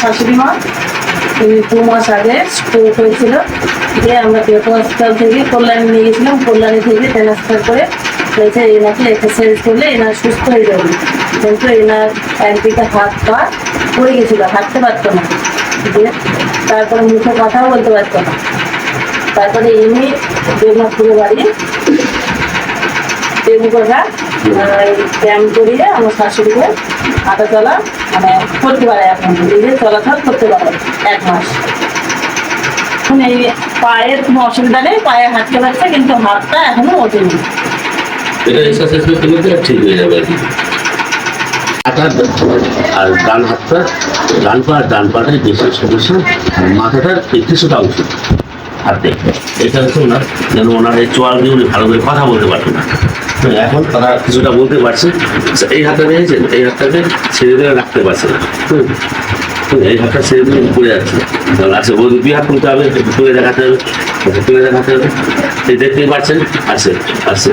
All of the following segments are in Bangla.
শাশুড়ি মা দু মাস আগে স্ট্রোক হয়েছিল। দিয়ে আমরা বেতন হসপিটাল থেকে কল্যাণী নিয়ে গেছিলাম, কল্যাণী থেকে ট্রান্সফার করে বলছে, এনাকে এক্সারসাইজ করলে এনার সুস্থ হয়ে যাবে। কিন্তু এনার একদিকে হাত পা পড়ে গেছিল, হাঁটতে পারতো না। দিয়ে তারপরে মুখে কথাও বলতে পারতো না। তারপরে এমনি দেবনাথপুরে বাড়ি দেবুকোঠা ব্যায়াম করিয়ে আমার শাশুড়িকে হাঁটা চলা মানে করতে পারে এখন। নিজে চলাচল করতে পারে এক মাস। এখন এই পায়ের কোনো অসুবিধা নেই, পায়ে হাঁটতে পারছে, কিন্তু হাতটা এখনও ওঠেনি। এটা এক্সারসাইজ করতে আর ডান হাতটা, ডান পা ডান পাটায় বেশি সমস্যা আর মাথাটার কিছুটা অংশ। হাতে এটা হচ্ছে ওনার যেন ওনার এই চোয়াল দিয়ে উনি ভালো করে কথা বলতে পারবেন না। এখন তারা কিছুটা বলতে পারছে আচ্ছা, এই হাতটা দেখেছেন এই হাতটাকে ছেড়ে দিয়ে রাখতে পারছে না। হুম। এই হাতটা ছেড়ে দিয়ে পড়ে যাচ্ছে। তাহলে আচ্ছা ও দুই হাত তুলতে হবে তুলে দেখাতে হবে তুলে দেখাতে হবে। এই দেখতেই পাচ্ছেন আছে আছে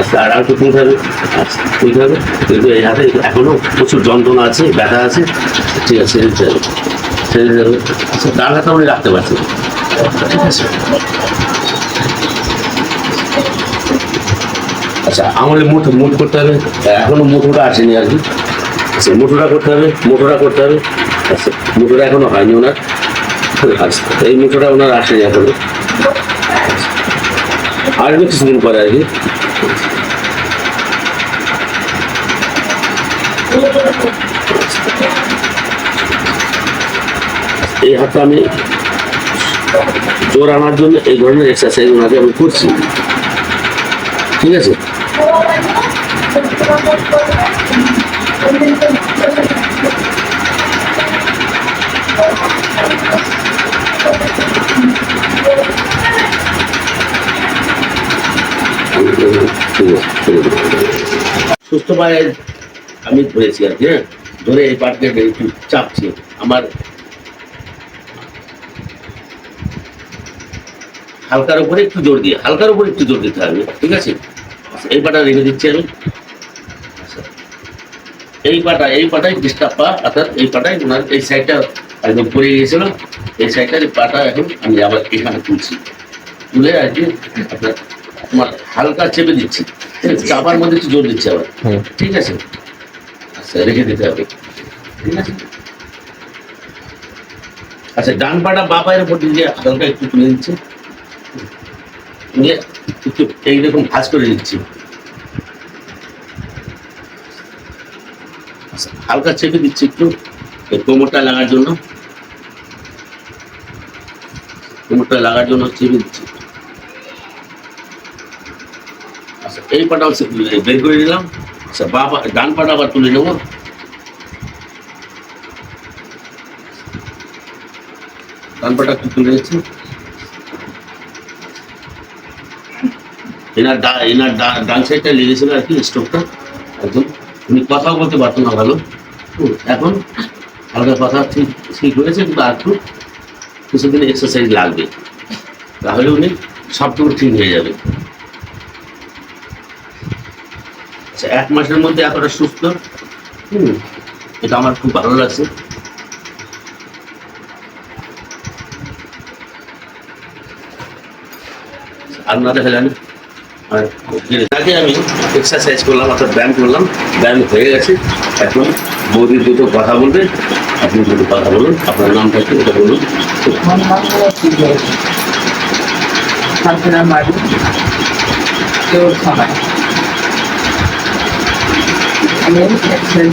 আস্তে আর একটু তুলতে হবে আচ্ছা তুলতে হবে কিন্তু এই হাতে এখনও প্রচুর যন্ত্রণা আছে ব্যথা আছে। ঠিক আছে ছেড়ে দিতে হবে। ছেড়ে দিতে হবে। আচ্ছা ডান হাতে উনি রাখতে পারছেন আচ্ছা আমাদের মুঠ মুঠ করতে হবে, এখনও মুঠোটা আসেনি আর কি। আচ্ছা মুঠোটা করতে হবে মুঠোটা করতে হবে। আচ্ছা মুঠোটা এখনও হয়নি ওনার। আচ্ছা এই মুঠোটা ওনার আসেনি এখনও। আসবে কিছুদিন পরে আর কি। এই হাতটা আমি জোর আনার জন্য এই ধরনের এক্সারসাইজ ওনাকে আমি করছি। ঠিক আছে? সুস্থ পায়ে আমি ধরেছি আর কি হ্যাঁ? ধরে এই পাটকে একটু চাপছি। আমার হালকার উপরে একটু জোর দিয়ে হালকার উপরে একটু জোর দিতে হবে ঠিক আছে? এই পাটা রেখে দিচ্ছি আমি। এই পাটা এই পাটাই ডিস্টার্ব পা অর্থাৎ এই পাটাই ওনার এই সাইডটা একদম পড়ে গিয়েছিল। এই সাইডটার এই পাটা এখন আমি আবার এখানে তুলছি। তুলে আর কি আপনার তোমার হালকা চেপে দিচ্ছি। ঠিক আছে? চাপার মধ্যে একটু জোর দিচ্ছি আবার। ঠিক আছে? আচ্ছা রেখে দিতে হবে। ঠিক আছে? আচ্ছা ডান পাটা বা পায়ের উপর দিয়ে হালকা একটু তুলে দিচ্ছি নিয়ে একটু এইরকম ভাঁজ করে দিচ্ছি আচ্ছা, হালকা চেপে দিচ্ছি একটু কোমরটা লাগার জন্য। কোমরটা লাগার জন্য চেপে দিচ্ছি। আচ্ছা এই পাটা হচ্ছে বের করে নিলাম। আচ্ছা বা ডান পাটা আবার তুলে নেব। ডান পাটা তুলে নিচ্ছি। এনার এনার ডান সাইডটা লেগেছিল আর কি স্টোভটা একদম। উনি কথাও বলতে পারতো না ভালো। এখন হালকা কথা ঠিক ঠিক হয়েছে, কিন্তু আর কিছুদিন এক্সারসাইজ লাগবে। তাহলে উনি সবটুকু ঠিক হয়ে যাবে। আচ্ছা এক মাসের মধ্যে এতটা সুস্থ? হুম, এটা আমার খুব ভালো লাগছে। আর না দেখালেন আর আগে আমি এক্সারসাইজ করলাম অর্থাৎ ব্যায়াম করলাম ব্যায়াম হয়ে গেছে। এখন বৌদির দুটো কথা বলবে আপনি দুটো কথা বলুন আপনার নামটা কি ওটা বলুন। আমার নাম হলো সিদ্ধেশ। শান্তিনাথ মাঝি কেউ থানায় আমি এক্সারসাইজ